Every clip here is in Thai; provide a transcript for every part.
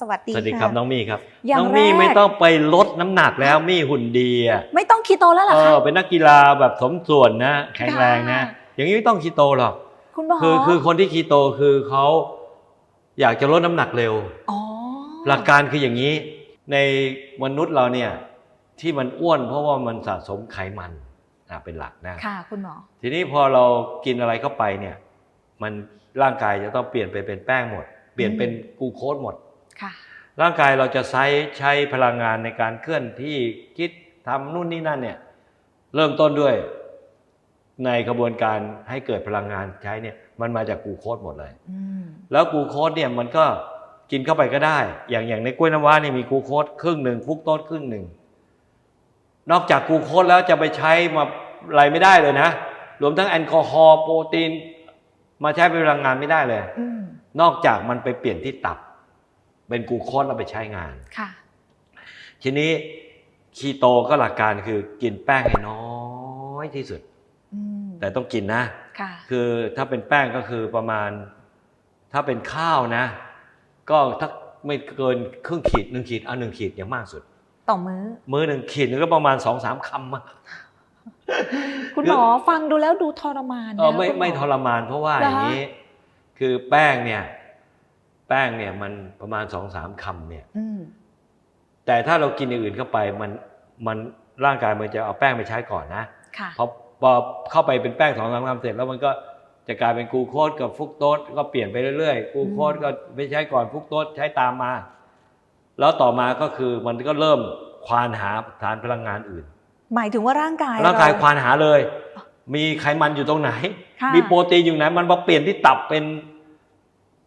สวัสดีสวัสดีครับะน้องมี่ครับอย่างน้องมี่แรกไม่ต้องไปลดน้ำหนักแล้วมี่หุ่นดีอะไม่ต้องคีโตแล้วเหรอเอคะอเป็นนักกีฬาแบบสมส่วนนะ แข็งแรงนะค่ะอย่างนี้ไม่ต้องคีโตหรอกคุณหมอคือคือคนที่คีโตคือเขาอยากจะลดน้ำหนักเร็วอ๋อหลักการคืออย่างนี้ในมนุษย์เราเนี่ยที่มันอ้วนเพราะว่ามันสะสมไขมันอะเป็นหลักนะค่ะคุณหมอทีนี้พอเรากินอะไรเข้าไปเนี่ย มันร่างกายจะต้องเปลี่ยนไปเป็นแป้งหมด เปลี่ยนเป็นกลูโคสหมดค่ะ ร่างกายเราจะใช้ใช้พลังงานในการเคลื่อนที่คิดทำนู่นนี่นั่นเนี่ยเริ่มต้นด้วยในกระบวนการให้เกิดพลังงานใช้เนี่ยมันมาจากกลูโคสหมดเลยอืมแล้วกลูโคสเนี่ยมันก็กินเข้าไปก็ได้ อย่างอย่างในกล้วยน้ำว้าเนี่ยมีกลูโคสครึ่งหนึ่งฟรุกโตสครึ่งหนึ่งนอกจากกลูโคสแล้วจะไปใช้มาอะไรไม่ได้เลยนะ รวมทั้งแอลกอฮอล์โปรตีน มาใช้เป็นพลังงานไม่ได้เลยอืมนอกจากมันไปเปลี่ยนที่ตับ เป็นกลูโคสแล้วไปใช้งานค่ะ ทีนี้คีโตก็หลักการคือกินแป้งให้น้อยที่สุดอืมแต่ต้องกินนะค่ะ คือถ้าเป็นแป้งก็คือประมาณ ถ้าเป็นข้าวนะ ก็ถ้าไม่เกินครึ่งขีดหนึ่งขีดเอาหนึ่งขีดอย่างมากสุด ต่อมื้อ มื้อหนึ่งขีดหนึงก็ประมาณสองสามคำอะคุณหมอฟังดูแล้วดูทรมานเออนะไม่คุณหไม่ทรมานเพราะว่าเหรออฮะย่างนี้ คือแป้งเนี่ย แป้งเนี่ยมันประมาณสองสามคำเนี่ยอืมแต่ถ้าเรากินอย่างอื่นเข้าไปมันมันร่างกายมันจะเอาแป้งไปใช้ก่อนนะค่ะพอพอเข้าไปเป็นแป้งสองสามคำเสร็จแล้วมันก็จะกลายเป็นกลูโคสกับฟรุกโตสก็เปลี่ยนไปเรื่อยๆกลูโคสก็ไม่ใช้ก่อนฟรุกโตสใช้ตามมา แล้วต่อมาก็คือมันก็เริ่มควานหาฐานพลังงานอื่น หมายถึงว่าร่างกายร่างกายเควานหาเลย มีไขมันอยู่ตรงไหนค่ะมีโปรตีนอยู่ไหนมันมาเปลี่ยนที่ตับเป็น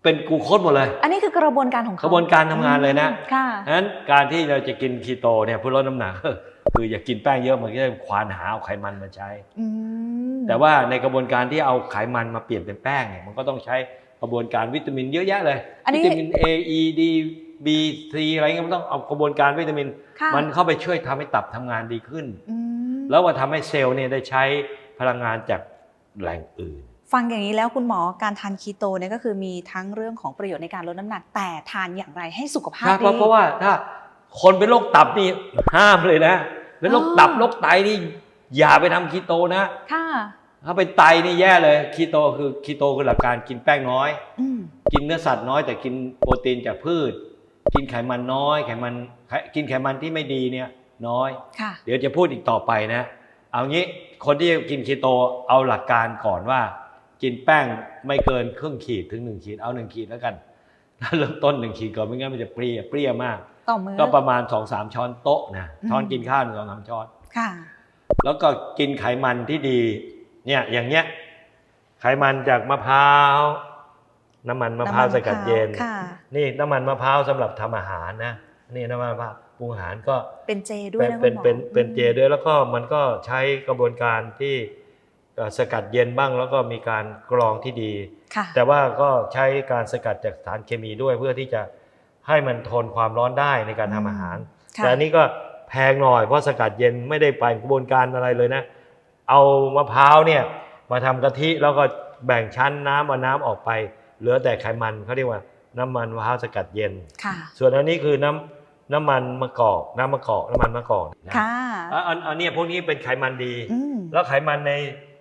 เป็นกลูโคสหมดเลย อันนี้คือกระบวนการของกเขาระบวนการทำงานเลยนะค่ะฉะนั้นการที่เราจะกินคีโตเนี่ยเพื่อลดน้ำหนักคืออย่ากินแป้งเยอะมันก็จะควานหาเอาไขมันมาใช้อืมแต่ว่าในกระบวนการที่เอาไขมันมาเปลี่ยนเป็นแป้งเนี่ยมันก็ต้องใช้กระบวนการวิตามินเยอะแยะเลยอันนี้วิตามิน A E D B C อะไรเงี้ยมันต้องเอากระบวนการวิตามินค่ะมันเข้าไปช่วยทำให้ตับทำงานดีขึ้นอืมแล้วว่าทำให้เซลล์เนี่ยได้ใช้พลังงานจากแหล่งอื่น ฟังอย่างนี้แล้วคุณหมอการทานคีโตเนี่ยก็คือมีทั้งเรื่องของประโยชน์ในการลดน้ำหนัก แต่ทานอย่างไรให้สุขภาพใช่ดีเพราะเพราะว่าถ้าคนเป็นโรคตับนี่ห้ามเลยนะ เป็นโรคตับอ๋อโรคไตนี่อย่าไปทำคีโตนะ ค่ะ ถ้าเป็นไตนี่แย่เลย คีโตคือคีโตคือหลักการกินแป้งน้อยอืมกินเนื้อสัตว์น้อยแต่กินโปรตีนจากพืช กินไขมันน้อย ไขมันไขกินไขมันที่ไม่ดีเนี่ยน้อยค่ะเดี๋ยวจะพูดอีกต่อไปนะ เอางี้คนที่กินคีโตเอาหลักการก่อนว่า กินแป้งไม่เกินครึ่งขีดถึงหนึ่งขีดเอาหนึ่งขีดแล้วกันถ้าเริ่มต้นหนึ่งขีดก่อนไม่งั้นมันจะเปรี้ยเปรี้ยมาก ต่อมื้อก็ประมาณสองสามช้อนโต๊ะนะอืมช้อนกินข้าวหนึ่งสองสามช้อนค่ะ แล้วก็กินไขมันที่ดี เนี่ยอย่างเงี้ย ไขมันจากมะพร้าวน้ำมันมะพร้าวสกัดเย็นค่ะนี่น้ำมันมะพร้าวสำหรับทำอาหารนะนี่น้ำมันมะพร้าวปรุงอาหารก็เป็นเจด้วยเป็นนะเป็นคุณหมอเป็นเป็นเจด้วยแล้วก็มันก็ใช้กระบวนการที่เอ่อ สกัดเย็นบ้างแล้วก็มีการกรองที่ดีค่ะแต่ว่าก็ใช้การสกัดจากสารเคมีด้วยเพื่อที่จะให้มันทนความร้อนได้ในการทำอาหารค่ะแต่อันนี้ก็แพงหน่อยเพราะสกัดเย็นไม่ได้ไปกระบวนการอะไรเลยนะ เอามะพร้าวเนี่ยมาทำกะทิแล้วก็แบ่งชั้นน้ำเอาน้ำออกไป เหลือแต่ไขมันเขาเรียกว่าน้ำมันมะพร้าวสกัดเย็นค่ะส่วนอันนี้คือน้ำน้ำมันมะกอก น้ำมะกอก น้ำมันมะกอกนะค่ะอะอันอันเนี้ยพวกนี้เป็นไขมันดีอืมแล้วไขมันใน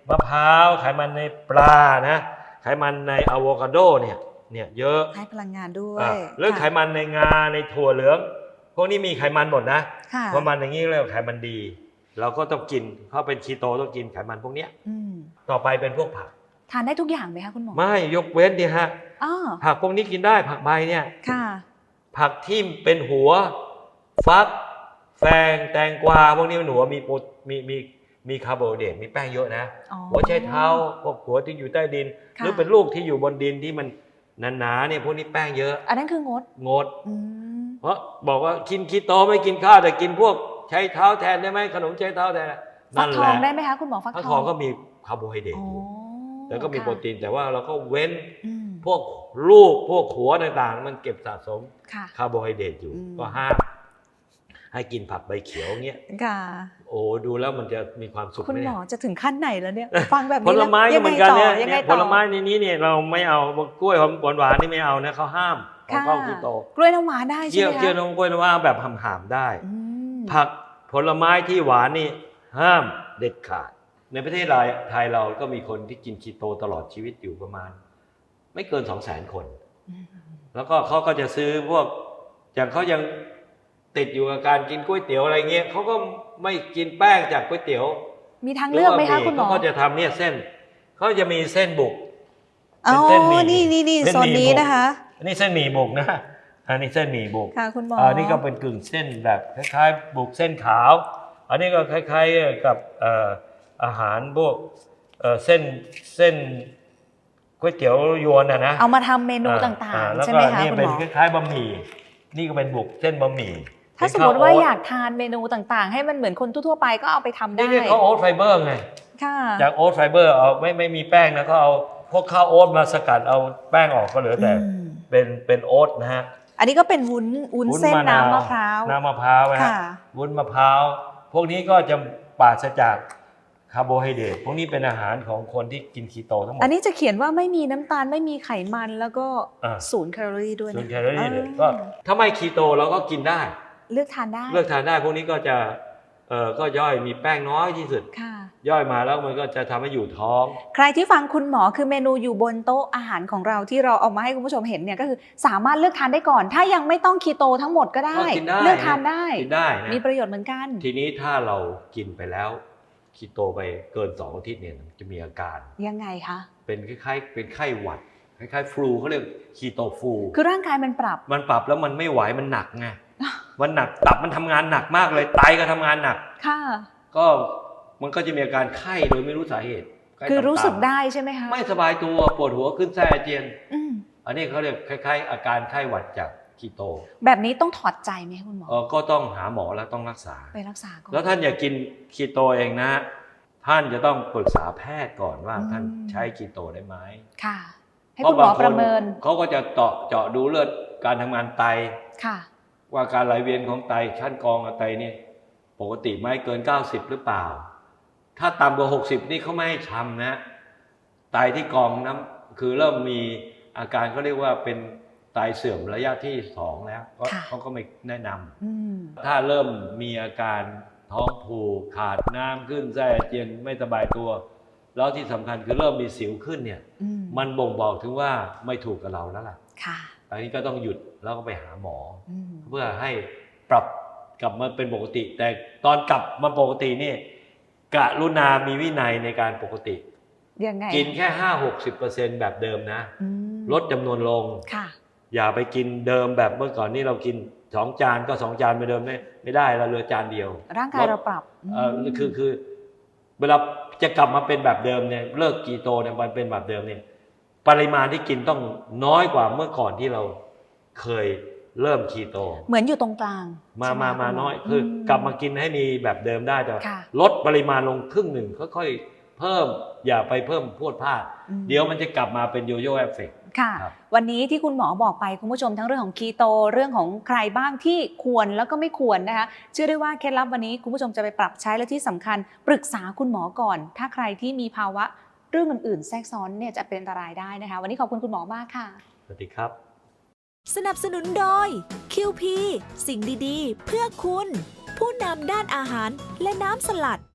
มะพร้าวไขมันในปลานะไขมันในอะโวคาโดเนี่ยเนี่ยเยอะให้พลังงานด้วยอะหรือไขค่ะ มันในงาในถั่วเหลืองพวกนี้มีไขมันหมดนะค่ะ เพราะมันอย่างนี้เรียกว่าไขมันดี เราก็ต้องกินเพราะเป็นคีโตต้องกินไขมันพวกเนี้ยอืมต่อไปเป็นพวกผัก ทานได้ทุกอย่างไหมคะคุณหมอไม่ยกเว้นเนี่ยฮะอ๋อผักพวกนี้กินได้ผักใบเนี่ย ค่ะ ผักที่เป็นหัว ฟัก แฟงแตงกวาพวกนี้มันหัวมีโปรมีมี มีคาร์โบไฮเดรตมีแป้งเยอะนะอ๋อหัวไชเท้าพวกหัวที่อยู่ใต้ดินค่ะหรือเป็นลูกที่อยู่บนดินที่มันหนาๆเนี่ยพวกนี้แป้งเยอะ อันนั้นคืองดงดอืมเพราะบอกว่ากินคีโตไม่กินข้าวแต่กินพวกใช้เท้าแทนได้ไหมขนมใช้เท้าแทนฟันั่กนทแหองละได้ไหมคะคุณหมอฟักฟักททอองงก็มีคาร์โบไฮเดรตอ๋ออยู่แล้วก็มีค่ะโปรตีนแต่ว่าเราก็เว้นอืมพวกลูกพวกหัวต่างๆ มันเก็บสะสมค่ะคาร์โบไฮเดรตอยู่อืมก็ห้าม ให้กินผักใบเขียวเงี้ยค่ะโอ้ดูแล้วมันจะมีความสุขคุณไหมหมเนี่อยจะถึงขั้นไหนแล้วเนี่ย ฟังแบบผนี้ลแล้วไม้ก็เหมือนกันเนี่ยยังไงเนี่ยผต่อลไม้ในนี้เนี่ยเราไม่เอากล้วยหอมหวานๆนี่ไม่เอานะเขาห้ามของเข้าคีโตกล้วยน้ำว้าได้ใช่เกี่ยวไหมคะเกี่ยวน้ำกล้วยน้ำว้าแบบหามๆได้อืมผักผลไม้ที่หวานนี่ห้ามเด็ดขาด ในประเทศไทยเราก็มีคนที่กินคีโตตลอดชีวิตอยู่ประมาณ ไม่เกินสองแสนคนอืมแล้วก็เขาก็จะซื้อพวกอย่างเขายัง ติดอยู่กับการกินก๋วยเตี๋ยวอะไรเงี้ยเขาก็ไม่กินแป้งจากก๋วยเตี๋ยวมีทางเลือกไหมคะคุณหมอเขาก็จะทำเนี่ยเส้นเขาจะมีเส้นบุกอ๋อเป็นเส้นหมี่นี่นี่นี่เส้นโซนหมี่นี้บุกนะคะ อันนี้เส้นหมี่บุกนะอันนี้เส้นหมี่บุก ค่ะคุณหมออันนี้ก็เป็นกึ่งเส้นแบบคล้ายๆ บุกเส้นขาว อันนี้ก็คล้ายๆกับเอ่ออาหารพวกเอ่อเส้นเส้นก๋วยเตี๋ยวยวนอะนะเอามาทำเมนูอ่ต่างอ่ๆแล้วใช่ก็ไหมคะนี่คุณเป็นหมอ คล้ายๆบะหมี่นี่ก็เป็นบุกเส้นบะหมี่ ถ้าสมมติว่าอยากทานเมนูต่างๆ ให้มันเหมือนคนทั่วๆไปก็เอาไปทำได้นี่เรียกเขาโอ๊ตไฟเบอร์ไงค่ะจากโอ๊ตไฟเบอร์เอาไม่ไม่มีแป้งนะก็เอาพวกข้าวโอ๊ตมาสกัดเอาแป้งออกก็เหลือแต่อืมเป็นเป็นโอ๊ตนะฮะอันนี้ก็เป็นวุ้นวุ้นเส้นน้ำมะพร้าวน้ำมะพร้าวนะฮะค่ะวุ้นมะพร้าวพวกนี้ก็จะปราศจากคาร์โบไฮเดรตพวกนี้เป็นอาหารของคนที่กินคีโตทั้งหมด อันนี้จะเขียนว่าไม่มีน้ำตาลไม่มีไขมันแล้วก็อ่าศูนย์แคลอรี่ด้วยส่วนะนแคลอรี่เนี่ยอ่าก็ถ้าไม่คีโตเราก็กินได้ เลือกทานได้ เลือกทานได้พวกนี้ก็จะเออก็ย่อยมีแป้งน้อยที่สุด ค่ะ ย่อยมาแล้วมันก็จะทำให้อยู่ท้อง ใครที่ฟังคุณหมอคือเมนูอยู่บนโต๊ะอาหารของเราที่เราเอามาให้คุณผู้ชมเห็นเนี่ยก็คือสามารถเลือกทานได้ก่อน ถ้ายังไม่ต้องคีโตทั้งหมดก็ได้ก็กินได้เลือกทานได้กินได้นะมีประโยชน์เหมือนกัน ทีนี้ถ้าเรากินไปแล้วคีโตไปเกินสองอาทิตย์เนี่ยจะมีอาการ ยังไงคะ เป็นคล้ายๆเป็นไข้หวัดคล้ายๆฟลูเขาเรียกคีโตฟลูคือร่างกายมันปรับ มันปรับแล้วมันไม่ไหวมันหนักไง มันหนักตับมันทำงานหนักมากเลยไตก็ทำงานหนัก ค่ะ ก็มันก็จะมีอาการไข้โดยไม่รู้สาเหตุไข้คือรู้สึกต่ำๆได้ใช่ไหมคะไม่สบายตัวปวดหัวขึ้นไส้อาเจียนอืมอันนี้เขาเรียกคล้าย ๆ อาการไข้หวัดจากคีโต แบบนี้ต้องถอดใจไหมคะคุณหมอเออก็ต้องหาหมอแล้วต้องรักษาไปรักษาก่อนแล้วท่านอย่ากินคีโตเองนะ ท่านจะต้องปรึกษาแพทย์ก่อนว่าอืมท่านใช้คีโตได้ไหมค่ะ ให้คุณหมอประเมินเขาก็จะเจาะเจาะดูเลือดการทำงานไตค่ะ ว่าการไหลเวียนของไตชั้นกรองกับไตนี่ปกติไหมเกิน 90 หรือเปล่า ถ้าต่ำกว่า 60 นี่เขาไม่ให้ทำนะ ไตที่กรองน้ำคือเริ่มมีอาการเขาเรียกว่าเป็นไตเสื่อมระยะที่สองแล้วก็ค่ะเขาก็ไม่แนะนำอืมถ้าเริ่มมีอาการท้องผูกขาดน้ำขึ้นไส้อาเจียนไม่สบายตัว แล้วที่สำคัญคือเริ่มมีสิวขึ้นเนี่ยอืมมันบ่งบอกถึงว่าไม่ถูกกับเราแล้วล่ะ ค่ะอันนี้ก็ต้องหยุดแล้วก็ไปหาหมออืมเพื่อให้ปรับกลับมาเป็นปกติ แต่ตอนกลับมาปกตินี่กะรุณามีวินัยในการปกติยังไงกินแค่ห้าหกสิบเปอร์เซ็นแบบเดิมนะอืมลดจำนวนลงค่ะอย่าไปกินเดิมแบบเมื่อก่อนนี่เรากินสองจานก็สองจานไปเดิมไม่ไม่ได้เราเหลือจานเดียว ร่างกายเราปรับเออมคือคือ เวลาจะกลับมาเป็นแบบเดิมเนี่ยเลิกกีโตเนี่ยมันเป็นแบบเดิมเนี่ย ปริมาณที่กินต้องน้อยกว่าเมื่อก่อนที่เราเคยเริ่มคีโต เหมือนอยู่ตรงกลาง มาใช่ไหมามาคุณหน้อยคือกลับมากินให้มีแบบเดิมได้แต่ค่ะลดปริมาณลงครึ่งหนึ่งค่อยๆเพิ่มอย่าไปเพิ่มพรวดพลาดอืมเดี๋ยวมันจะกลับมาเป็นโยโย่เอฟเฟกค่ะครับวันนี้ที่คุณหมอบอกไปคุณผู้ชมทั้งเรื่องของคีโตเรื่องของใครบ้างที่ควรแล้วก็ไม่ควรนะคะเชื่อได้ว่าเคล็ดลับวันนี้คุณผู้ชมจะไปปรับใช้และที่สำคัญ ปรึกษาคุณหมอก่อน ถ้าใครที่มีภาวะ เรื่องอื่นๆ แทรกซ้อนเนี่ยจะเป็นอันตรายได้นะคะ วันนี้ขอบคุณคุณหมอมากค่ะ สวัสดีครับ สนับสนุนโดย QP สิ่งดีๆ เพื่อคุณ ผู้นำด้านอาหารและน้ำสลัด